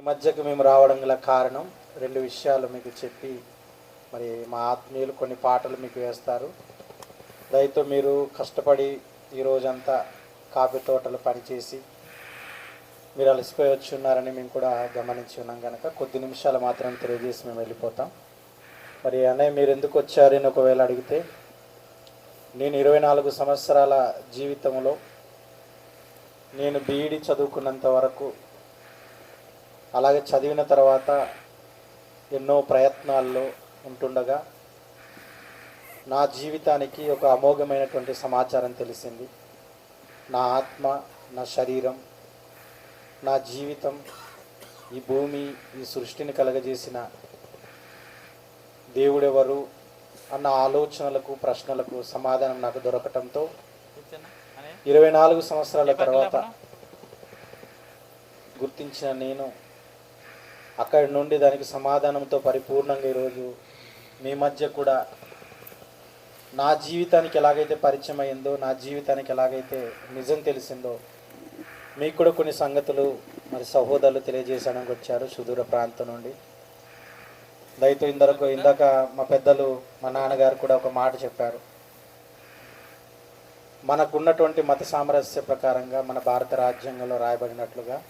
ఈ మధ్యకు మేము రావడం గల కారణం రెండు విషయాలు మీకు చెప్పి మరి మా ఆత్మీయులు కొన్ని పాటలు మీకు వేస్తారు. దయతో మీరు కష్టపడి ఈ రోజంతా కాఫీ తోటలు పనిచేసి మీరు అలసిపోయి వచ్చి ఉన్నారని మేము కూడా గమనించి ఉన్నాం కనుక కొద్ది నిమిషాలు మాత్రం తెలియజేసి మేము వెళ్ళిపోతాం. మరి అన్నయ్య మీరు ఎందుకు వచ్చారని ఒకవేళ అడిగితే నేను ఇరవై నాలుగు సంవత్సరాల జీవితంలో నేను బీఈడి చదువుకున్నంత వరకు అలాగే చదివిన తర్వాత ఎన్నో ప్రయత్నాల్లో ఉంటుండగా నా జీవితానికి ఒక అమోఘమైనటువంటి సమాచారం తెలిసింది. నా ఆత్మ నా శరీరం నా జీవితం ఈ భూమి ఈ సృష్టిని కలగజేసిన దేవుడెవరు అన్న ఆలోచనలకు ప్రశ్నలకు సమాధానం నాకు దొరకటంతో ఇరవై నాలుగు సంవత్సరాల తర్వాత గుర్తించిన నేను అక్కడి నుండి దానికి సమాధానంతో పరిపూర్ణంగా ఈరోజు మీ మధ్య కూడా నా జీవితానికి ఎలాగైతే పరిచయం అయిందో నా జీవితానికి ఎలాగైతే నిజం తెలిసిందో మీకు కూడా కొన్ని సంగతులు మరి సహోదరులు తెలియజేసడానికి వచ్చారు సుదూర ప్రాంతం నుండి. దయతో ఇందరకు ఇందాక మా పెద్దలు మా నాన్నగారు కూడా ఒక మాట చెప్పారు. మనకున్నటువంటి మత సామరస్య ప్రకారంగా మన భారత రాజ్యాంగంలో రాయబడినట్లుగా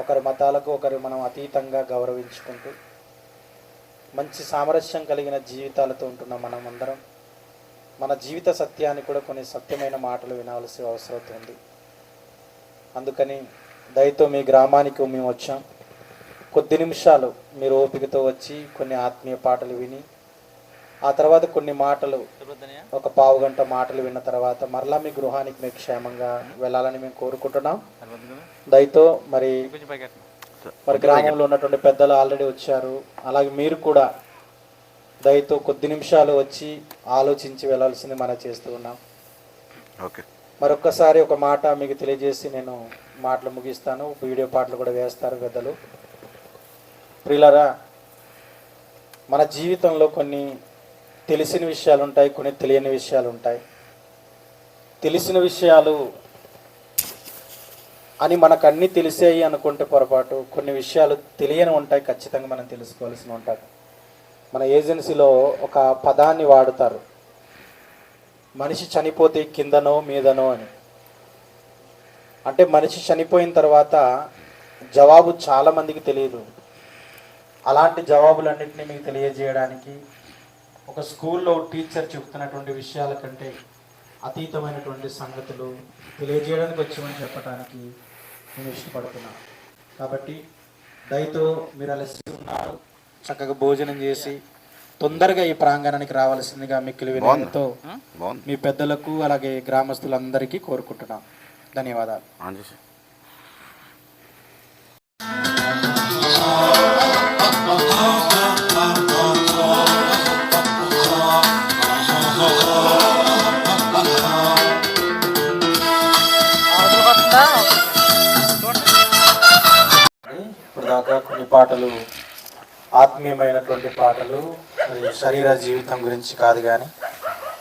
ఒకరి మతాలకు ఒకరు మనం అతీతంగా గౌరవించుకుంటూ మంచి సామరస్యం కలిగిన జీవితాలతో ఉంటున్న మనం అందరం మన జీవిత సత్యాన్ని కూడా కొన్ని సత్యమైన మాటలు వినాల్సిన అవసరం ఉంది. అందుకని దయతో మీ గ్రామానికి మేము వచ్చాం. కొద్ది నిమిషాలు మీరు ఓపికతో వచ్చి కొన్ని ఆత్మీయ పాటలు విని ఆ తర్వాత కొన్ని మాటలు ఒక పావు గంట మాటలు విన్న తర్వాత మరలా మీ గృహానికి మీకు క్షేమంగా వెళ్ళాలని మేము కోరుకుంటున్నాం. దయతో మరి మరి గ్రామంలో ఉన్నటువంటి పెద్దలు ఆల్రెడీ వచ్చారు. అలాగే మీరు కూడా దయతో కొద్ది నిమిషాలు వచ్చి ఆలోచించి వెళ్ళాల్సింది మనం చేస్తూ ఉన్నాం. ఓకే. మరొక్కసారి ఒక మాట మీకు తెలియజేసి నేను మాటలు ముగిస్తాను. వీడియో పాటలు కూడా వేస్తారు పెద్దలు. ప్రియులరా మన జీవితంలో కొన్ని తెలిసిన విషయాలు ఉంటాయి కొన్ని తెలియని విషయాలు ఉంటాయి తెలిసిన విషయాలు అని మనకు అన్నీ తెలిసాయి అనుకుంటే పొరపాటు. కొన్ని విషయాలు తెలియని ఉంటాయి ఖచ్చితంగా మనం తెలుసుకోవాల్సి ఉంటుంది మన ఏజెన్సీలో ఒక పదాన్ని వాడుతారు. మనిషి చనిపోతే కిందనో మీదనో అని. అంటే మనిషి చనిపోయిన తర్వాత జవాబు చాలామందికి తెలియదు. అలాంటి జవాబులన్నింటినీ మీకు తెలియజేయడానికి ఒక స్కూల్లో టీచర్ చెప్తున్నటువంటి విషయాల కంటే అతీతమైనటువంటి సంగతులు తెలియజేయడానికి వచ్చామని చెప్పడానికి నేను ఇష్టపడుతున్నాను కాబట్టి దయతో మీరు అలసి ఉన్నారు. చక్కగా భోజనం చేసి తొందరగా ఈ ప్రాంగణానికి రావాల్సిందిగా మిక్కిలి వినయంతో మీ పెద్దలకు అలాగే గ్రామస్తులందరికీ కోరుకుంటున్నాం. ధన్యవాదాలు. కొన్ని పాటలు ఆత్మీయమైనటువంటి పాటలు మరి శరీర జీవితం గురించి కాదు కానీ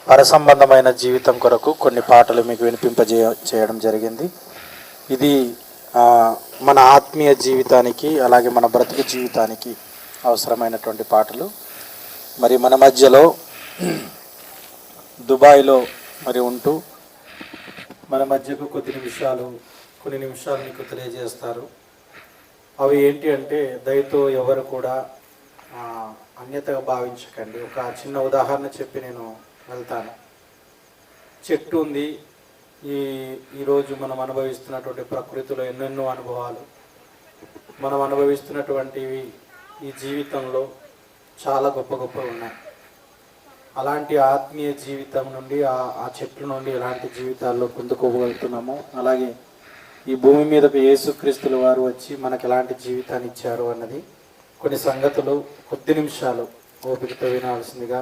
పరసంబంధమైన జీవితం కొరకు కొన్ని పాటలు మీకు వినిపింపజే చేయడం జరిగింది. ఇది మన ఆత్మీయ జీవితానికి అలాగే మన బ్రతుకు జీవితానికి అవసరమైనటువంటి పాటలు. మరి మన మధ్యలో దుబాయ్లో మరి ఉంటూ మన మధ్యకు కొద్ది నిమిషాలు కొన్ని నిమిషాలు మీకు తెలియజేస్తారు. అవి ఏంటి అంటే దయతో ఎవరు కూడా అన్యతగా భావించకండి. ఒక చిన్న ఉదాహరణ చెప్పి నేను వెళ్తాను. చెట్టు ఉంది. ఈ ఈరోజు మనం అనుభవిస్తున్నటువంటి ప్రకృతిలో ఎన్నెన్నో అనుభవాలు. మనం అనుభవిస్తున్నటువంటివి ఈ జీవితంలో చాలా గొప్ప గొప్ప ఉన్నాయి. అలాంటి ఆత్మీయ జీవితం నుండి ఆ ఆ చెట్ల నుండి ఎలాంటి జీవితాల్లో పొందుకోగలుగుతున్నామో అలాగే ఈ భూమి మీదకు యేసుక్రీస్తుల వారు వచ్చి మనకు ఎలాంటి జీవితాన్ని ఇచ్చారు అన్నది కొన్ని సంగతులు కొద్ది నిమిషాలు ఓపికతో వినాల్సిందిగా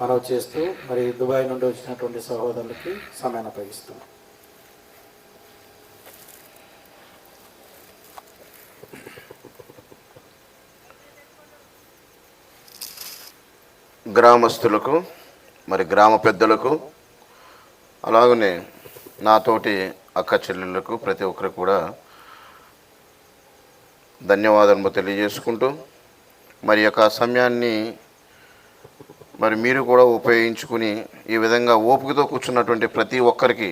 మనవి చేస్తూ మరి దుబాయ్ నుండి వచ్చినటువంటి సహోదరులకి సమయాన్ని అప్పగిస్తున్నాం. గ్రామస్తులకు మరి గ్రామ పెద్దలకు అలాగనే నాతోటి అక్క చెల్లెళ్ళకు ప్రతి ఒక్కరికి కూడా ధన్యవాదాలను తెలియజేసుకుంటూ మరి యొక్క సమయాన్ని మరి మీరు కూడా ఉపయోగించుకుని ఈ విధంగా ఓపికతో కూర్చున్నటువంటి ప్రతి ఒక్కరికి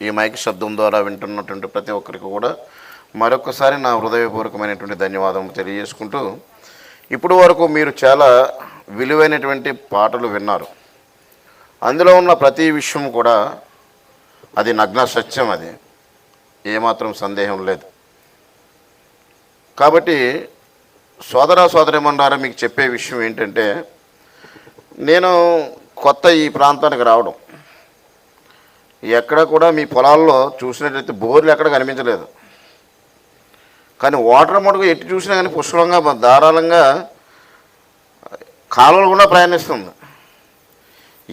ఈ మైక్ శబ్దం ద్వారా వింటున్నటువంటి ప్రతి ఒక్కరికి కూడా మరొకసారి నా హృదయపూర్వకమైనటువంటి ధన్యవాదం తెలియజేసుకుంటూ ఇప్పుడు వరకు మీరు చాలా విలువైనటువంటి పాటలు విన్నారు. అందులో ఉన్న ప్రతి విషయం కూడా అది నగ్న సత్యం అది. ఏమాత్రం సందేహం లేదు. కాబట్టి సోదర సోదరిమన్నారా మీకు చెప్పే విషయం ఏంటంటే నేను కొత్త ఈ ప్రాంతానికి రావడం. ఎక్కడ కూడా మీ పొలాల్లో చూసినట్లయితే బోర్లు ఎక్కడ కనిపించలేదు. కానీ వాటర్ మటుకు ఎట్టి చూసినా కానీ పుష్కలంగా ధారాళంగా కాలువలు కూడా ప్రయాణిస్తుంది.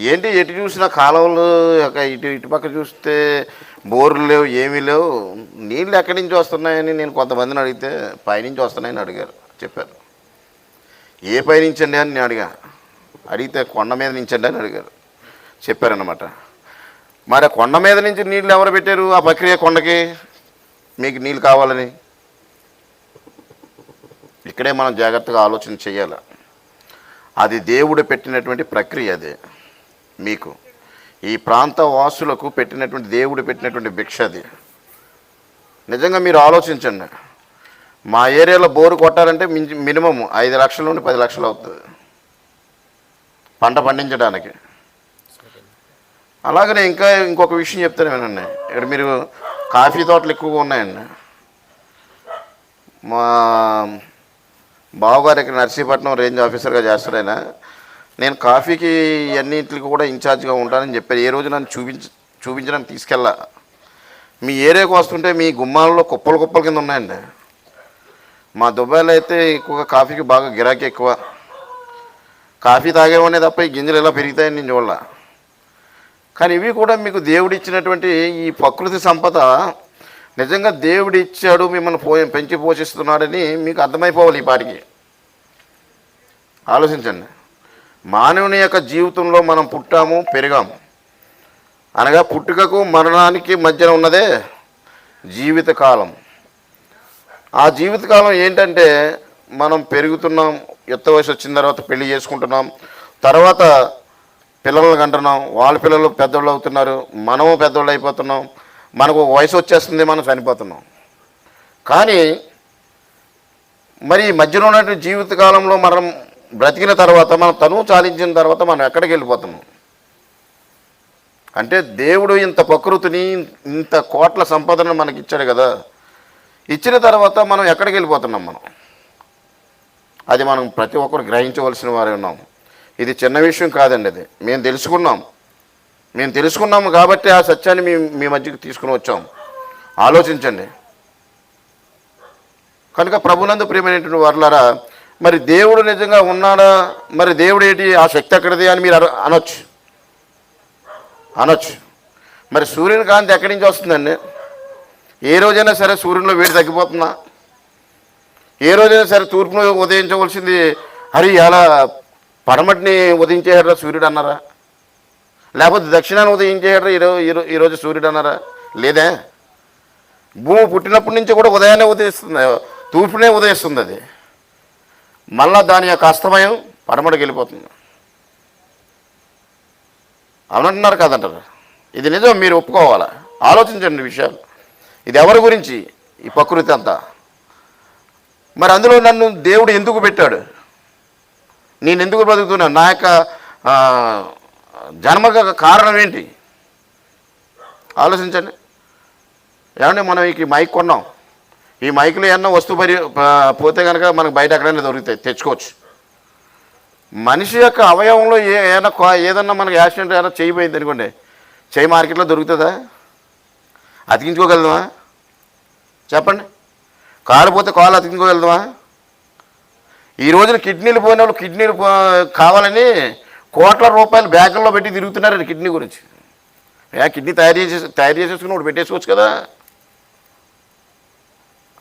ఏంటి ఎటు చూసినా కాలువలు ఒక ఇటు ఇటుపక్క చూస్తే బోర్లు లేవు ఏమీ లేవు. నీళ్ళు ఎక్కడి నుంచి వస్తున్నాయని నేను కొంతమందిని అడిగితే పైనుంచి వస్తున్నాయని అడిగారు చెప్పారు. ఏ పైనుంచి అండి అని నేను అడిగా. అడిగితే కొండ మీద నుంచి అండి అని అడిగారు. చెప్పారనమాట మరి కొండ మీద నుంచి నీళ్ళు ఎవరు పెట్టారు? ఆ ప్రక్రియ కొండకి? మీకు నీళ్ళు కావాలని? ఇక్కడే మనం జాగ్రత్తగా ఆలోచన చేయాలి. అది దేవుడు పెట్టినటువంటి ప్రక్రియ అది. మీకు. ఈ ప్రాంత వాసులకు పెట్టినటువంటి దేవుడు పెట్టినటువంటి భిక్ష అది. నిజంగా మీరు ఆలోచించండి. మా ఏరియాలో బోరు కొట్టాలంటే మినిమం ఐదు లక్షల నుండి పది లక్షలు అవుతుంది. పంట పండించడానికి. అలాగనే ఇంకా ఇంకొక విషయం చెప్తాను వినండి. ఇక్కడ మీరు కాఫీ తోటలు ఎక్కువగా ఉన్నాయండి. మా బావగారు ఇక్కడ నర్సీపట్నం రేంజ్ ఆఫీసర్గా చేస్తాడు ఆయన నేను కాఫీకి అన్నింటికి కూడా ఇన్ఛార్జ్గా ఉంటానని చెప్పారు. ఏ రోజు నన్ను చూపించ చూపించడానికి తీసుకెళ్ళా. మీ ఏరియాకు వస్తుంటే మీ గుమ్మాలలో కుప్పలు కుప్పల కింద ఉన్నాయండి. మా దుబాయ్లో అయితే ఎక్కువగా కాఫీకి బాగా గిరాకీ ఎక్కువ. కాఫీ తాగేవనే తప్ప ఈ గింజలు ఎలా పెరుగుతాయని నేను చూడాల. కానీ ఇవి కూడా మీకు దేవుడిచ్చినటువంటి ఈ ప్రకృతి సంపద నిజంగా దేవుడిచ్చాడు మిమ్మల్ని పో పెంచి పోషిస్తున్నాడని మీకు అర్థమైపోవాలి ఈ పాటికి. ఆలోచించండి. మానవుని యొక్క జీవితంలో మనం పుట్టాము పెరిగాము. అనగా పుట్టుకకు మరణానికి మధ్యన ఉన్నదే జీవితకాలం. ఆ జీవితకాలం ఏంటంటే మనం పెరుగుతున్నాం ఎత్త వయసు వచ్చిన తర్వాత పెళ్ళి చేసుకుంటున్నాం తర్వాత పిల్లలను కంటున్నాం వాళ్ళ పిల్లలు పెద్దోళ్ళు అవుతున్నారు మనము పెద్దవాళ్ళు అయిపోతున్నాం మనకు ఒక వయసు వచ్చేస్తుంది మనం చనిపోతున్నాం. కానీ మరి ఈ మధ్యలో ఉన్నటువంటి జీవితకాలంలో మనం బ్రతికిన తర్వాత మనం తనువు చాలించిన తర్వాత మనం ఎక్కడికి వెళ్ళిపోతున్నాం అంటే దేవుడు ఇంత ప్రకృతిని ఇంత కోట్ల సంపదను మనకి ఇచ్చాడు కదా. ఇచ్చిన తర్వాత మనం ఎక్కడికి వెళ్ళిపోతున్నాం మనం? అది మనం ప్రతి ఒక్కరు గ్రహించవలసిన వారే ఉన్నాం. ఇది చిన్న విషయం కాదండి అది. మేము తెలుసుకున్నాం. మేము తెలుసుకున్నాము కాబట్టి ఆ సత్యాన్ని మీ మీ మధ్యకి తీసుకుని వచ్చాం. ఆలోచించండి. కనుక ప్రభునందు ప్రియమైనటువంటి వర్లారా మరి దేవుడు నిజంగా ఉన్నాడా? మరి దేవుడు ఏంటి ఆ శక్తి ఎక్కడిది అని మీరు అనొచ్చు. అనొచ్చు. మరి సూర్యుని కాంతి ఎక్కడి నుంచి వస్తుందండి? ఏ రోజైనా సరే సూర్యునిలో వేడి తగ్గిపోతుందా? ఏ రోజైనా సరే తూర్పును ఉదయించవలసింది హరి అలా పడమటిని ఉదయించేయడరా సూర్యుడు అన్నారా? లేకపోతే దక్షిణాన్ని ఉదయించేయరా ఈరోజు ఈరో- ఈరోజు సూర్యుడు అన్నారా? లేదే? భూమి పుట్టినప్పటి నుంచి కూడా ఉదయాన్నే ఉదయిస్తుంది? తూర్పునే ఉదయిస్తుంది అది. మళ్ళా దాని యొక్క అస్తమయం పడమడికి వెళ్ళిపోతుంది. అవునంటున్నారు కాదంటారు. ఇది నిజం మీరు ఒప్పుకోవాలా? ఆలోచించండి విషయాలు. ఇది ఎవరి గురించి? ఈ ప్రకృతి అంతా. మరి అందులో నన్ను దేవుడు ఎందుకు పెట్టాడు? నేను ఎందుకు బ్రతుకుతున్నాను నా యొక్క జన్మక కారణం ఏంటి? ఆలోచించండి. ఏమంటే మనం ఈ మైక్ కొన్నాం. ఈ మైక్లో ఏమన్నా వస్తువు పరి పోతే కనుక మనకు బయట ఎక్కడైనా దొరుకుతాయి తెచ్చుకోవచ్చు. మనిషి యొక్క అవయవంలో ఏ ఏదైనా ఏదన్నా మనకి యాక్సిడెంట్ ఏదైనా చేయిపోయింది అనుకోండి చేయి మార్కెట్లో దొరుకుతుందా? అతికించుకోగలదామా చెప్పండి. కాలు పోతే కాలు అతికించుకోగలదామా ఈ రోజున కిడ్నీలు పోయిన వాళ్ళు కిడ్నీలు కావాలని కోట్ల రూపాయలు బ్యాగుల్లో పెట్టి తిరుగుతున్నారండి కిడ్నీ గురించి. కిడ్నీ తయారు చేసి తయారు చేసేసుకుని ఒకటి పెట్టేసుకోవచ్చు కదా?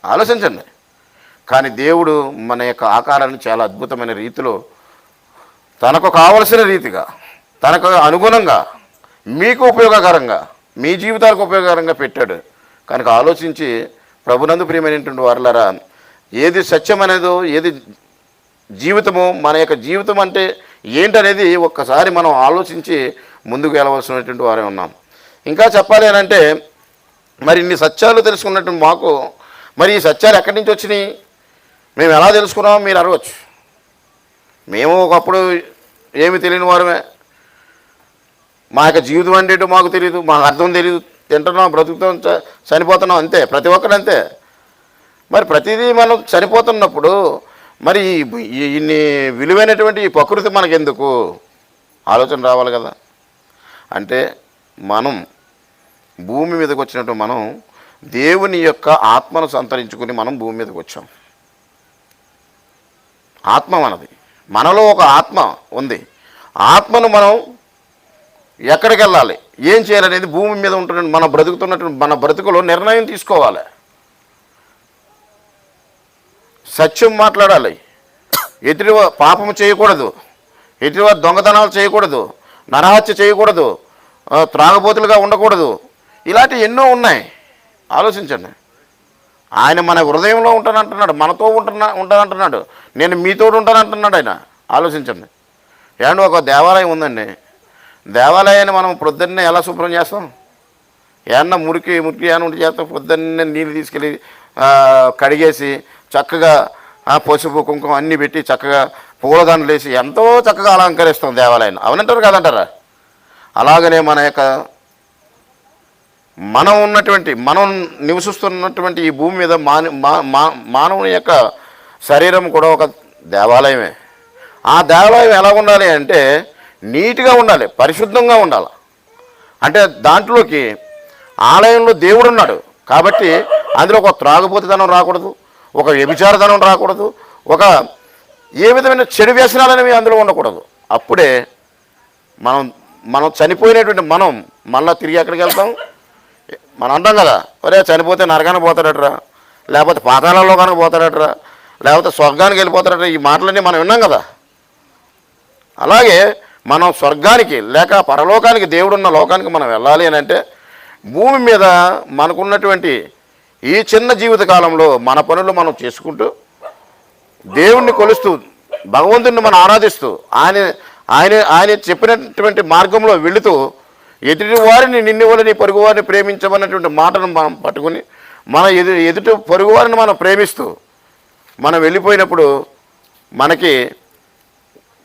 ఆలోచించండి. కానీ దేవుడు మన యొక్క ఆకారాన్ని చాలా అద్భుతమైన రీతిలో తనకు కావలసిన రీతిగా తనకు అనుగుణంగా మీకు ఉపయోగకరంగా మీ జీవితాలకు ఉపయోగకరంగా పెట్టాడు. కనుక ఆలోచించి ప్రభునందు ప్రియమైనటువంటి వారులారా ఏది సత్యమనేదో ఏది జీవితము మన యొక్క జీవితం అంటే ఏంటనేది ఒక్కసారి మనం ఆలోచించి ముందుకు వెళ్ళవలసినటువంటి వారే ఉన్నాం. ఇంకా చెప్పాలి అని అంటే మరి ఇన్ని సత్యాలు తెలుసుకున్నటువంటి మాకు మరి ఈ సత్యాలు ఎక్కడి నుంచి వచ్చినాయి? మేము ఎలా తెలుసుకున్నామో మీరు అడగచ్చు. మేము ఒకప్పుడు ఏమి తెలియని వారమే. మా యొక్క జీవితం అంటే ఏంటో మాకు తెలియదు మాకు అర్థం తెలియదు తింటున్నాం బ్రతుకుతాం చనిపోతున్నాం అంతే ప్రతి ఒక్కరు అంతే. మరి ప్రతిదీ మనం చనిపోతున్నప్పుడు మరి ఇన్ని విలువైనటువంటి ఈ ప్రకృతి మనకెందుకు? ఆలోచన రావాలి కదా. అంటే మనం భూమి మీదకి వచ్చినట్టు మనం దేవుని యొక్క ఆత్మను సంతరించుకుని మనం భూమి మీదకి వచ్చాం. ఆత్మ మనది. మనలో ఒక ఆత్మ ఉంది. ఆత్మను మనం ఎక్కడికి వెళ్ళాలి? ఏం చేయాలనేది భూమి మీద ఉంటున్న మన బ్రతుకుతున్నటువంటి మన బ్రతుకులో నిర్ణయం తీసుకోవాలి. సత్యం మాట్లాడాలి. ఎదుటి పాపము చేయకూడదు. ఎదుటివారు దొంగతనాలు చేయకూడదు. నరహత్య చేయకూడదు. త్రాగబోతులుగా ఉండకూడదు. ఇలాంటి ఎన్నో ఉన్నాయి. ఆలోచించండి. ఆయన మన హృదయంలో ఉంటానంటున్నాడు మనతో ఉంటున్నా ఉంటానంటున్నాడు నేను మీతో ఉంటానంటున్నాడు ఆయన. ఆలోచించండి. ఏమంటే ఒక దేవాలయం ఉందండి. దేవాలయాన్ని మనం ప్రొద్దున్నే ఎలా శుభ్రం చేస్తాం? ఏమన్నా మురికి మురికి ఏమన్నా ఉంటే చేస్తాం పొద్దున్నే నీళ్ళు తీసుకెళ్ళి కడిగేసి చక్కగా పసుపు కుంకుమ అన్నీ పెట్టి చక్కగా పూలదండలు వేసి ఎంతో చక్కగా అలంకరిస్తాం దేవాలయాన్ని. అవునంటారు కదంటారా? అలాగనే మన యొక్క మనం ఉన్నటువంటి మనం నివసిస్తున్నటువంటి ఈ భూమి మీద మా- మానవుని యొక్క శరీరం కూడా ఒక దేవాలయమే. ఆ దేవాలయం ఎలా ఉండాలి అంటే నీట్గా ఉండాలి పరిశుద్ధంగా ఉండాలి. అంటే దాంట్లోకి ఆలయంలో దేవుడు ఉన్నాడు కాబట్టి అందులో ఒక త్రాగుబోతుతనం రాకూడదు ఒక వ్యభిచారధనం రాకూడదు ఒక ఏ విధమైన చెడు వ్యసనాలనేవి అందులో ఉండకూడదు. అప్పుడే మనం మనం చనిపోయినటువంటి మనం మళ్ళీ తిరిగి ఎక్కడికి వెళ్తాం? మనం అంటాం కదా. ఒరే చనిపోతే నరకానికి పోతాడట్రా. లేకపోతే పాతాళంలో కనుక పోతాడట్రా. లేకపోతే స్వర్గానికి వెళ్ళిపోతాడట్రా. ఈ మాటలన్నీ మనం విన్నాం కదా. అలాగే మనం స్వర్గానికి లేక పరలోకానికి దేవుడున్న లోకానికి మనం వెళ్ళాలి అని అంటే భూమి మీద మనకున్నటువంటి ఈ చిన్న జీవిత కాలంలో మన పనులు మనం చేసుకుంటూ దేవుణ్ణి కొలుస్తూ భగవంతుడిని మనం ఆరాధిస్తూ ఆయన ఆయన ఆయన చెప్పినటువంటి మార్గంలో వెళుతూ ఎదుటి వారిని నిన్ను వలని పొరుగు వారిని ప్రేమించమన్నటువంటి మాటను మనం పట్టుకుని మన ఎదు ఎదుటి పొరుగు వారిని మనం ప్రేమిస్తూ మనం వెళ్ళిపోయినప్పుడు మనకి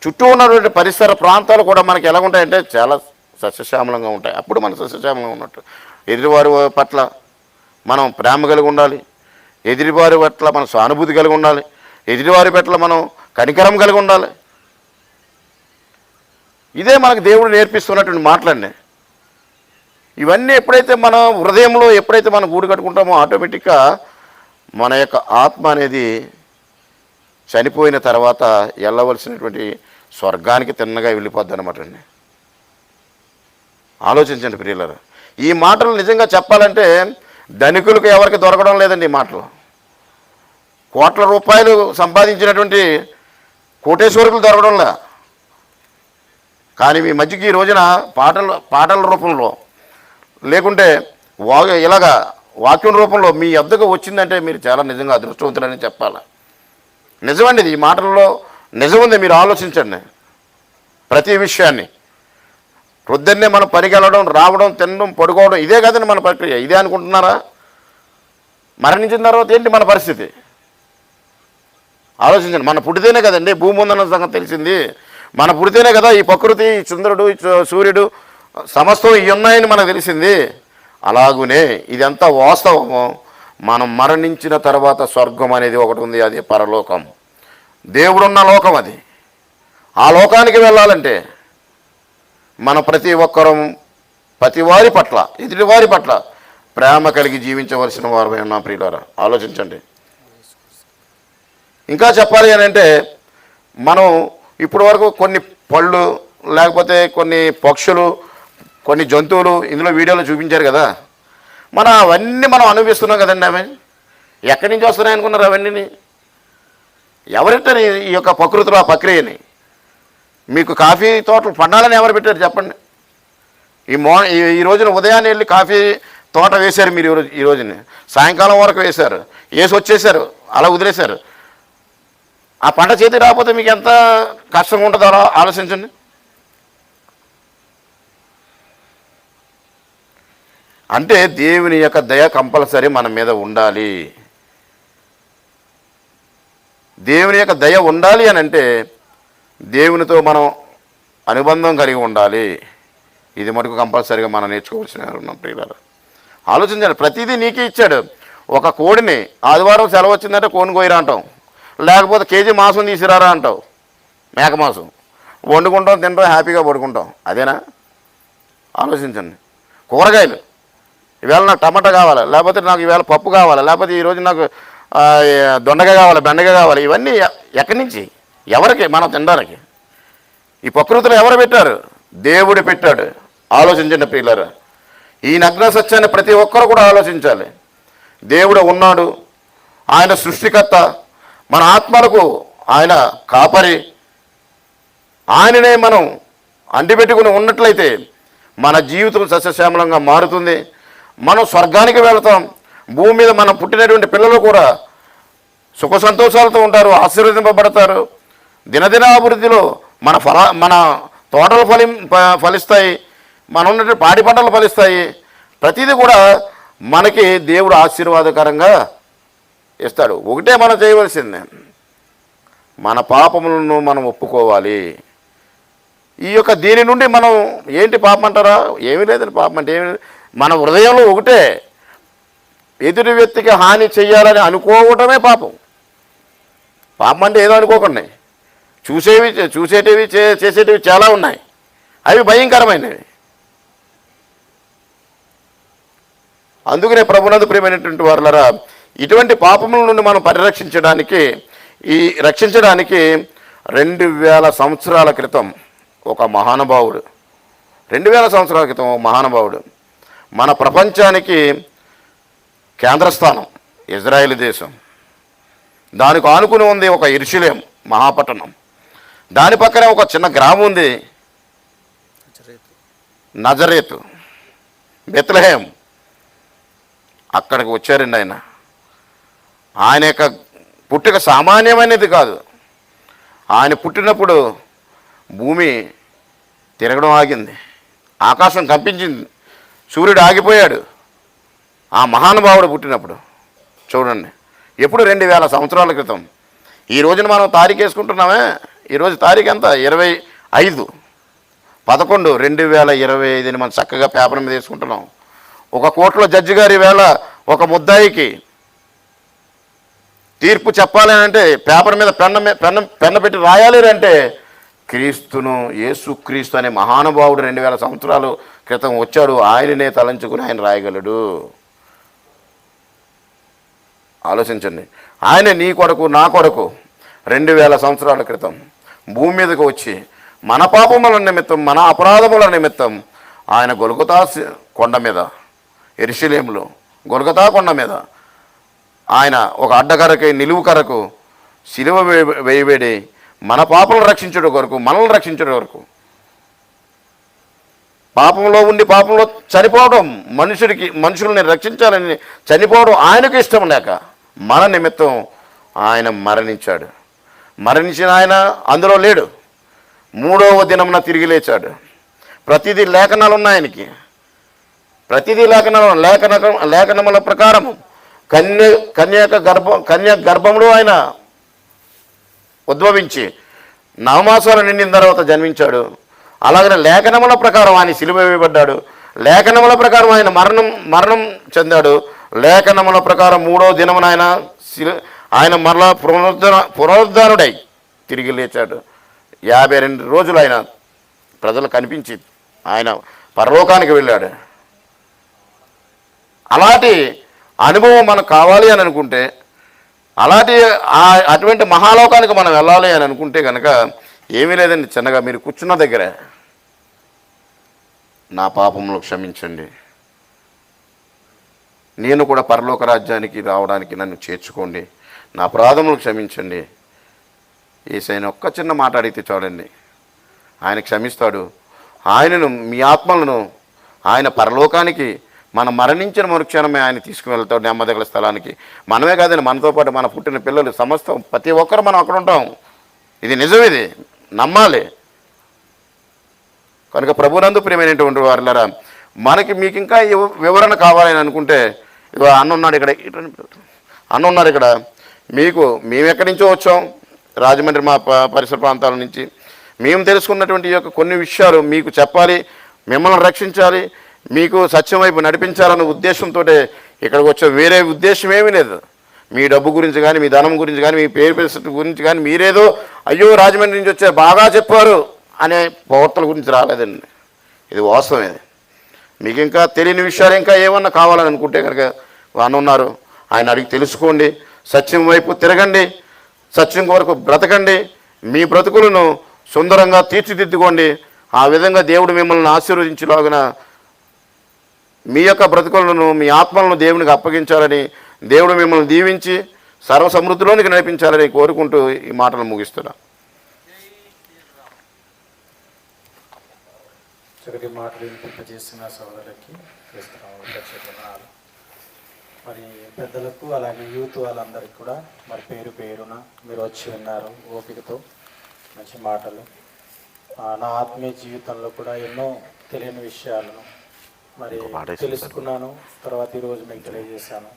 చుట్టూ ఉన్నటువంటి పరిసర ప్రాంతాలు కూడా మనకి ఎలా ఉంటాయంటే చాలా సస్యశ్యామలంగా ఉంటాయి. అప్పుడు మన సస్యశ్యామలంగా ఉన్నట్టు. ఎదుటివారి పట్ల మనం ప్రేమ కలిగి ఉండాలి. ఎదుటివారి పట్ల మనం సానుభూతి కలిగి ఉండాలి. ఎదుటివారి పట్ల మనం కనికరం కలిగి ఉండాలి. ఇదే మనకు దేవుడు నేర్పిస్తున్నటువంటి మాటలండి. ఇవన్నీ ఎప్పుడైతే మన హృదయంలో ఎప్పుడైతే మనం గూడు కట్టుకుంటామో ఆటోమేటిక్గా మన యొక్క ఆత్మ అనేది చనిపోయిన తర్వాత వెళ్ళవలసినటువంటి స్వర్గానికి తిన్నగా వెళ్ళిపోద్ది అనమాట అండి. ఆలోచించండి ప్రియులరు. ఈ మాటలు నిజంగా చెప్పాలంటే ధనికులకు ఎవరికి దొరకడం లేదండి ఈ మాటలు. కోట్ల రూపాయలు సంపాదించినటువంటి కోటేశ్వరులు దొరకడంలా. కానీ మీ మధ్యకి ఈ రోజున పాటల పాటల రూపంలో లేకుంటే వా ఇలాగా వాక్యం రూపంలో మీ వద్దకు వచ్చిందంటే మీరు చాలా నిజంగా అదృష్టవంతులని చెప్పాలి? నిజమండి ఇది. ఈ మాటల్లో నిజముంది మీరు ఆలోచించండి. ప్రతి విషయాన్ని. పొద్దున్నే మనం పనికి వెళ్ళడం రావడం తినడం పడుకోవడం ఇదే కదండి మన ప్రక్రియ. ఇదే అనుకుంటున్నారా? మరణించిన తర్వాత ఏంటి మన పరిస్థితి? ఆలోచించండి. మన పుడితేనే కదండి. భూమి ఉందన్న సంగతి తెలిసింది. మన పుడితేనే కదా ఈ ప్రకృతి ఈ చంద్రుడు సూర్యుడు సమస్తం ఇవి ఉన్నాయని మనకు తెలిసింది. అలాగునే ఇదంతా వాస్తవము. మనం మరణించిన తర్వాత స్వర్గం అనేది ఒకటి ఉంది అది పరలోకం. దేవుడున్న లోకం అది. ఆ లోకానికి వెళ్ళాలంటే మన ప్రతి ఒక్కరం ప్రతి వారి పట్ల ఎదుటి వారి పట్ల ప్రేమ కలిగి జీవించవలసిన వారు ఉన్నాం ప్రియులారా. ఆలోచించండి. ఇంకా చెప్పాలి అని అంటే మనం ఇప్పటి వరకు కొన్ని పళ్ళు లేకపోతే కొన్ని పక్షులు కొన్ని జంతువులు ఇందులో వీడియోలో చూపించారు కదా. మనం అవన్నీ మనం అనుభవిస్తున్నాం కదండి అవి. ఎక్కడి నుంచి వస్తున్నాయి అనుకున్నారు అవన్నీ ఎవరెట్టని ఈ- యొక్క ప్రకృతిలో ఆ ప్రక్రియని? మీకు కాఫీ తోటలు పండాలని ఎవరు పెట్టారు చెప్పండి. ఈ మో ఈ- ఈ రోజున ఉదయాన్నే వెళ్ళి కాఫీ తోట వేశారు మీరు ఈ రోజుని. సాయంకాలం వరకు వేశారు. వేసి వచ్చేసారు. అలా వదిలేశారు. ఆ పంట చేతి రాకపోతే మీకు ఎంత కష్టంగా ఉంటుందో అలా ఆలోచించండి. అంటే దేవుని యొక్క దయ కంపల్సరీ మన మీద ఉండాలి. దేవుని యొక్క దయ ఉండాలి అని అంటే దేవునితో మనం అనుబంధం కలిగి ఉండాలి. ఇది మటుకు కంపల్సరీగా మనం నేర్చుకోవాల్సిన ప్రియులారు. ఆలోచించాలి ప్రతిదీ నీకే ఇచ్చాడు. ఒక కోడిని ఆదివారం సెలవు వచ్చిందంటే కోడిని కోయిరా అంటాం. లేకపోతే కేజీ మాంసం తీసిరారా అంటావు. మేక మాంసం. వండుకుంటాం తింటాం హ్యాపీగా పడుకుంటాం. అదేనా? ఆలోచించండి. కూరగాయలు. ఈవేళ నాకు టమాటా కావాలి లేకపోతే నాకు ఈవేళ పప్పు కావాలి లేకపోతే ఈరోజు నాకు దొండగా దొండకాయ కావాలి బెండకాయ కావాలి ఇవన్నీ ఎక్కడి నుంచి? ఎవరికి? మనం తినడానికి. ఈ ప్రకృతిలో ఎవరు పెట్టారు? దేవుడు పెట్టాడు. ఆలోచించండి ప్రియులారా. ఈ నగ్న సత్యాన్ని ప్రతి ఒక్కరు కూడా ఆలోచించాలి. దేవుడు ఉన్నాడు. ఆయన సృష్టికర్త. మన ఆత్మలకు ఆయన కాపరి. ఆయననే మనం అంటిపెట్టుకుని ఉన్నట్లయితే మన జీవితం సస్యశ్యామలంగా మారుతుంది. మనం స్వర్గానికి వెళతాం. భూమి మీద మనం పుట్టినటువంటి పిల్లలు కూడా సుఖ సంతోషాలతో ఉంటారు ఆశీర్వదింపబడతారు. దినదిన అభివృద్ధిలో మన ఫల మన తోటలు ఫలి ఫలిస్తాయి. మన ఉన్నటువంటి పాడి పంటలు ఫలిస్తాయి. ప్రతిదీ కూడా మనకి దేవుడు ఆశీర్వాదకరంగా ఇస్తాడు. ఒకటే మనం చేయవలసిందే. మన పాపములను మనం ఒప్పుకోవాలి. ఈ యొక్క దీని నుండి మనం ఏంటి పాపం అంటారా? ఏమీ లేదండి పాపం అంటే ఏమి మన హృదయంలో ఒకటే ఎదుటి వ్యక్తికి హాని చేయాలని అనుకోవటమే పాపం. పాపం అంటే ఏదో అనుకోకండి. చూసేవి చూసేటివి చేసేటివి చాలా ఉన్నాయి. అవి భయంకరమైనవి. అందుకనే ప్రభునందు ప్రియమైనటువంటి వారులరా ఇటువంటి పాపముల నుండి మనం పరిరక్షించడానికి ఈ రక్షించడానికి రెండు వేల సంవత్సరాల క్రితం ఒక మహానుభావుడు రెండు వేల సంవత్సరాల క్రితం ఒక మహానుభావుడు మన ప్రపంచానికి కేంద్రస్థానం ఇజ్రాయేల్ దేశం. దానికి ఆనుకుని ఉంది ఒక ఇరుషులేం మహాపట్టణం. దాని పక్కనే ఒక చిన్న గ్రామం ఉంది. నజరేతు. బెత్లహేం. అక్కడికి వచ్చారండి ఆయన ఆయన యొక్క పుట్టుక సామాన్యమైనది కాదు. ఆయన పుట్టినప్పుడు భూమి తిరగడం ఆగింది. ఆకాశం కంపించింది. సూర్యుడు ఆగిపోయాడు. ఆ మహానుభావుడు పుట్టినప్పుడు చూడండి. ఎప్పుడు రెండు వేల సంవత్సరాల క్రితం? ఈ రోజున మనం తారీఖు వేసుకుంటున్నామే? ఈరోజు తారీఖు ఎంత? ఇరవై ఐదు. పదకొండు రెండు వేల ఇరవై ఐదుని మనం చక్కగా పేపర్ మీద వేసుకుంటున్నాం. ఒక కోర్టులో జడ్జి గారి వేళ ఒక ముద్దాయికి తీర్పు చెప్పాలి అంటే పేపర్ మీద పెన్న పెన్న పెన్న పెట్టి రాయాలి అంటే క్రీస్తును యేసు క్రీస్తు అనే మహానుభావుడు రెండు వేల సంవత్సరాలు క్రితం వచ్చాడు ఆయననే తలంచుకుని ఆయన రాయగలడు. ఆలోచించండి. ఆయన నీ కొరకు నా కొరకు రెండు వేల సంవత్సరాల క్రితం భూమి మీదకు వచ్చి మన పాపముల నిమిత్తం మన అపరాధముల నిమిత్తం ఆయన గొలుగుతా కొండ మీద ఎరిశిలేములో గొలుగుతా కొండ మీద ఆయన ఒక అడ్డకరకి నిలువు కరకు సిలువ వే- వేయబడి మన పాపలను రక్షించడం కొరకు మనల్ని రక్షించడం కొరకు పాపంలో ఉండి పాపంలో చనిపోవడం మనుషుడికి మనుషుల్ని రక్షించాలని చనిపోవడం ఆయనకు ఇష్టం లేక మన నిమిత్తం ఆయన మరణించాడు. మరణించిన ఆయన అందులో లేడు. మూడవ దినమున తిరిగి లేచాడు. ప్రతిదీ లేఖనాలు ఉన్నాయి ఆయనకి. ప్రతిదీ లేఖనాలు లేఖన లేఖనముల ప్రకారము కన్య కన్యక గర్భం కన్య గర్భంలో ఆయన ఉద్భవించి నవమాసాలు నిండిన తర్వాత జన్మించాడు. అలాగనే లేఖనముల ప్రకారం ఆయన సిలువ వేయబడ్డాడు. లేఖనముల ప్రకారం ఆయన మరణం మరణం చెందాడు. లేఖనముల ప్రకారం మూడో దినమున ఆయన శిలు ఆయన మరలా పునరుద్ధర పునరుద్ధారుడై తిరిగి లేచాడు. యాభై రెండు రోజులు ఆయన ప్రజలు కనిపించి ఆయన పరలోకానికి వెళ్ళాడు. అలాంటి అనుభవం మనకు కావాలి అని అనుకుంటే అలాంటి అటువంటి మహాలోకానికి మనం వెళ్ళాలి అని అనుకుంటే కనుక ఏమీ లేదండి చిన్నగా మీరు కూర్చున్న దగ్గరే. నా పాపములు క్షమించండి. నేను కూడా పరలోక రాజ్యానికి రావడానికి నన్ను చేర్చుకోండి. నా అపరాధములు క్షమించండి. ఏసైనా ఒక్క చిన్న మాట అడిగితే చూడండి ఆయన క్షమిస్తాడు. ఆయనను మీ ఆత్మలను ఆయన పరలోకానికి మనం మరణించిన మరుక్షణమే ఆయన తీసుకువెళ్తాడు నెమ్మదగల స్థలానికి. మనమే కాదండి మనతో పాటు మన పుట్టిన పిల్లలు సమస్తం ప్రతి ఒక్కరు మనం అక్కడ ఉంటాం. ఇది నిజం ఇది. నమ్మాలి. కనుక ప్రభునందు ప్రియమైనటువంటి వారులరా మనకి మీకు ఇంకా వివరణ కావాలని అనుకుంటే ఇగో అన్న ఉన్నాడు ఇక్కడ అన్న ఉన్నారు ఇక్కడ మీకు మేము ఎక్కడి నుంచో వచ్చాం? రాజమండ్రి మా ప- పరిసర ప్రాంతాల నుంచి. మేము తెలుసుకున్నటువంటి యొక్క కొన్ని విషయాలు మీకు చెప్పాలి మిమ్మల్ని రక్షించాలి మీకు సత్యం వైపు నడిపించాలన్న ఉద్దేశంతో ఇక్కడికి వచ్చే వేరే ఉద్దేశం ఏమీ లేదు. మీ డబ్బు గురించి కానీ మీ ధనం గురించి కానీ మీ పేరు పరిస్థితి గురించి కానీ మీరేదో అయ్యో రాజమండ్రి నుంచి వచ్చారు బాగా చెప్పారు. అనే ప్రవర్తన గురించి రాలేదండి. ఇది వాస్తవమే. మీకు ఇంకా తెలియని విషయాలు ఇంకా ఏమన్నా కావాలని అనుకుంటే కనుక అన్న ఉన్నారు ఆయన అడిగి తెలుసుకోండి. సత్యం వైపు తిరగండి. సత్యం కొరకు బ్రతకండి. మీ బ్రతుకులను సుందరంగా తీర్చిదిద్దుకోండి. ఆ విధంగా దేవుడు మిమ్మల్ని ఆశీర్వదించలాగిన మీ యొక్క బ్రతుకులను మీ ఆత్మలను దేవునికి అప్పగించాలని దేవుడు మిమ్మల్ని దీవించి సర్వసమృద్ధిలోనికి నడిపించాలని కోరుకుంటూ ఈ మాటలు ముగిస్తున్నా. చక్కటి మాటలు వినిపింపజేసిన సోదరులకి క్రీస్తునామ ప్రత్యేక వందనాలు మరి పెద్దలకు అలాగే యూత్ వాళ్ళందరికీ కూడా మరి పేరు పేరున మీరు వచ్చి ఉన్నారు ఓపికతో మంచి మాటలు. నా ఆత్మీయ జీవితంలో కూడా ఎన్నో తెలియని విషయాలను మరి తెలుసుకున్నాను తర్వాత ఈరోజు మీకు తెలియజేశాను.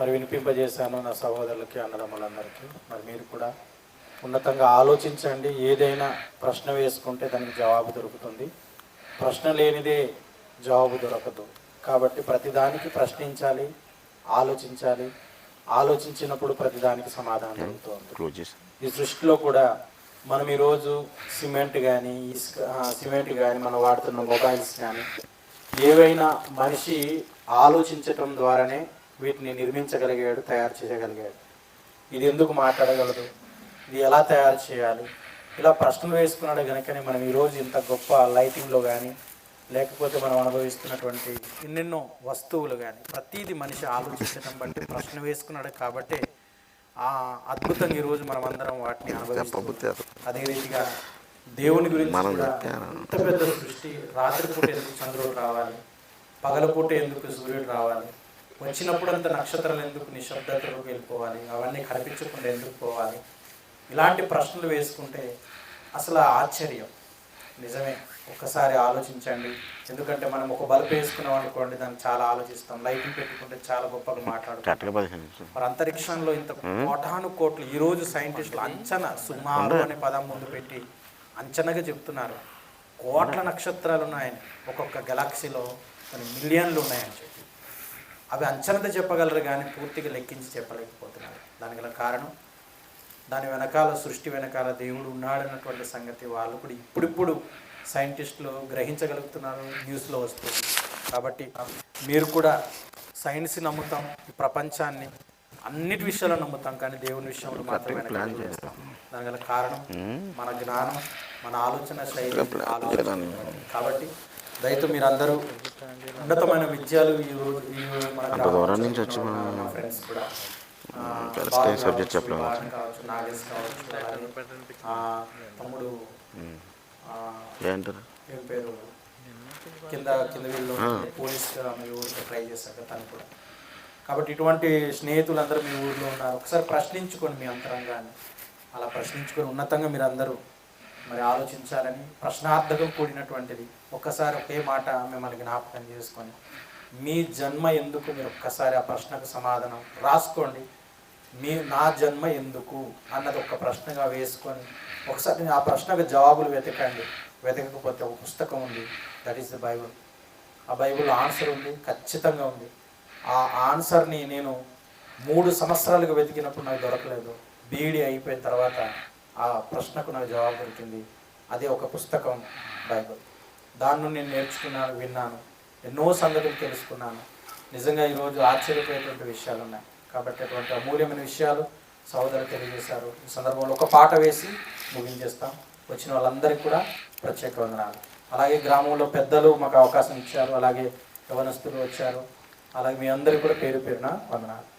మరి వినిపింపజేశాను నా సహోదరులకి అన్నదమ్ములందరికీ. మరి మీరు కూడా ఉన్నతంగా ఆలోచించండి ఏదైనా ప్రశ్న వేసుకుంటే దానికి జవాబు దొరుకుతుంది. ప్రశ్న లేనిదే జవాబు దొరకదు. కాబట్టి ప్రతిదానికి ప్రశ్నించాలి ఆలోచించాలి. ఆలోచించినప్పుడు ప్రతిదానికి సమాధానం దొరుకుతుంది చేసి ఈ సృష్టిలో కూడా మనం ఈరోజు సిమెంట్ కానీ ఇసుక సిమెంట్ కానీ మనం వాడుతున్న మొబైల్స్ కానీ ఏవైనా మనిషి ఆలోచించటం ద్వారానే వీటిని నిర్మించగలిగాడు తయారు చేయగలిగాడు. ఇది ఎందుకు మాట్లాడగలదు? ఇది ఎలా తయారు చేయాలి? ఇలా ప్రశ్నలు వేసుకున్నాడు కనుకనే మనం ఈరోజు ఇంత గొప్ప లైటింగ్లో కానీ లేకపోతే మనం అనుభవిస్తున్నటువంటి ఎన్నెన్నో వస్తువులు కానీ ప్రతిదీ మనిషి ఆలోచించడం బట్టి ప్రశ్న వేసుకున్నాడు కాబట్టి ఆ అద్భుతంగా ఈరోజు మనం అందరం వాటిని అనుభవిస్తున్నాం అదే రీతిగా దేవుని గురించి. ఇంత పెద్ద సృష్టి రాత్రిపూట ఎందుకు చంద్రుడు రావాలి? పగలపూట ఎందుకు సూర్యుడు రావాలి? వచ్చినప్పుడు అంత నక్షత్రాలు ఎందుకు నిశ్శబ్దతలోకి వెళ్ళిపోవాలి? అవన్నీ కనిపించకుండా ఎందుకు పోవాలి? ఇలాంటి ప్రశ్నలు వేసుకుంటే అసలు ఆశ్చర్యం. నిజమే. ఒక్కసారి ఆలోచించండి. ఎందుకంటే మనం ఒక బల్బ్ వేసుకున్నాం అనుకోండి దాన్ని చాలా ఆలోచిస్తాం. లైటింగ్ పెట్టుకుంటే చాలా గొప్పగా మాట్లాడుకుంటాం. మరి అంతరిక్షంలో ఇంత కోటాను కోట్లు ఈ రోజు సైంటిస్టులు అంచనా సుమారు అనే పదం ముందు పెట్టి అంచనాగా చెప్తున్నారు. కోట్ల నక్షత్రాలు ఉన్నాయని ఒక్కొక్క గెలాక్సీలో కొన్ని మిలియన్లు ఉన్నాయని చెప్పి. అవి అంచనాతో చెప్పగలరు కానీ పూర్తిగా లెక్కించి చెప్పలేకపోతున్నారు. దానికి కారణం? దాని వెనకాల సృష్టి వెనకాల దేవుడు ఉన్నాడన్నటువంటి సంగతి వాళ్ళు కూడా ఇప్పుడిప్పుడు సైంటిస్టులు గ్రహించగలుగుతున్నారు న్యూస్లో వస్తుంది. కాబట్టి మీరు కూడా సైన్స్ నమ్ముతాం ఈ ప్రపంచాన్ని అన్నిటి విషయాల్లో నమ్ముతాం కానీ దేవుని విషయంలో మాత్రం వెనకాల వేస్తాం దాని గల కారణం మన జ్ఞానం మన ఆలోచన శైలి ఆలోచన కాబట్టి దయతో మీరందరూ ఉన్నతమైన విద్యలు ఈ రో- ఈ మన ఫ్రెండ్స్ కూడా కావచ్చు, చెప్పలేము. తమ్ముడు ఏంటారు ఏం పేరు? కింద కింద వీళ్ళు పోలీస్ ట్రై చేశాక తను కూడా. కాబట్టి ఇటువంటి స్నేహితులందరూ మీ ఊర్లో ఉన్నారు. ఒకసారి ప్రశ్నించుకోండి మీ అంతరంగాన్ని. అలా ప్రశ్నించుకొని ఉన్నతంగా మీరు అందరూ మరి ఆలోచించాలని ప్రశ్నార్థకం కూడినటువంటిది. ఒక్కసారి ఒకే మాట మిమ్మల్ని జ్ఞాపకం చేసుకొని మీ జన్మ ఎందుకు మీరు ఒక్కసారి ఆ ప్రశ్నకు సమాధానం రాసుకోండి. మీ నా జన్మ ఎందుకు అన్నది ఒక ప్రశ్నగా వేసుకొని ఒకసారి ఆ ప్రశ్నకు జవాబులు వెతకండి. వెతకకపోతే ఒక పుస్తకం ఉంది. దట్ ఈస్ ద బైబుల్ ఆ బైబుల్ ఆన్సర్ ఉంది ఖచ్చితంగా ఉంది. ఆ ఆన్సర్ని నేను మూడు సంవత్సరాలుగా వెతికినప్పుడు నాకు దొరకలేదు. బీఈడీ అయిపోయిన తర్వాత ఆ ప్రశ్నకు నాకు జవాబు దొరికింది. అదే ఒక పుస్తకం బైబుల్ దాన్ని నేను నేర్చుకున్నాను విన్నాను. ఎన్నో సంగతులు తెలుసుకున్నాను. నిజంగా ఈరోజు ఆశ్చర్యపోయేటువంటి విషయాలు ఉన్నాయి కాబట్టి అటువంటి అమూల్యమైన విషయాలు సహోదరు తెలియజేశారు. ఈ సందర్భంలో ఒక పాట వేసి ముగించేస్తాం. వచ్చిన వాళ్ళందరికీ కూడా ప్రత్యేక వందనాలు. అలాగే గ్రామంలో పెద్దలు మాకు అవకాశం ఇచ్చారు. అలాగే యవనస్తులు వచ్చారు. అలాగే మీ అందరికీ కూడా పేరు పేరున వందనాలు.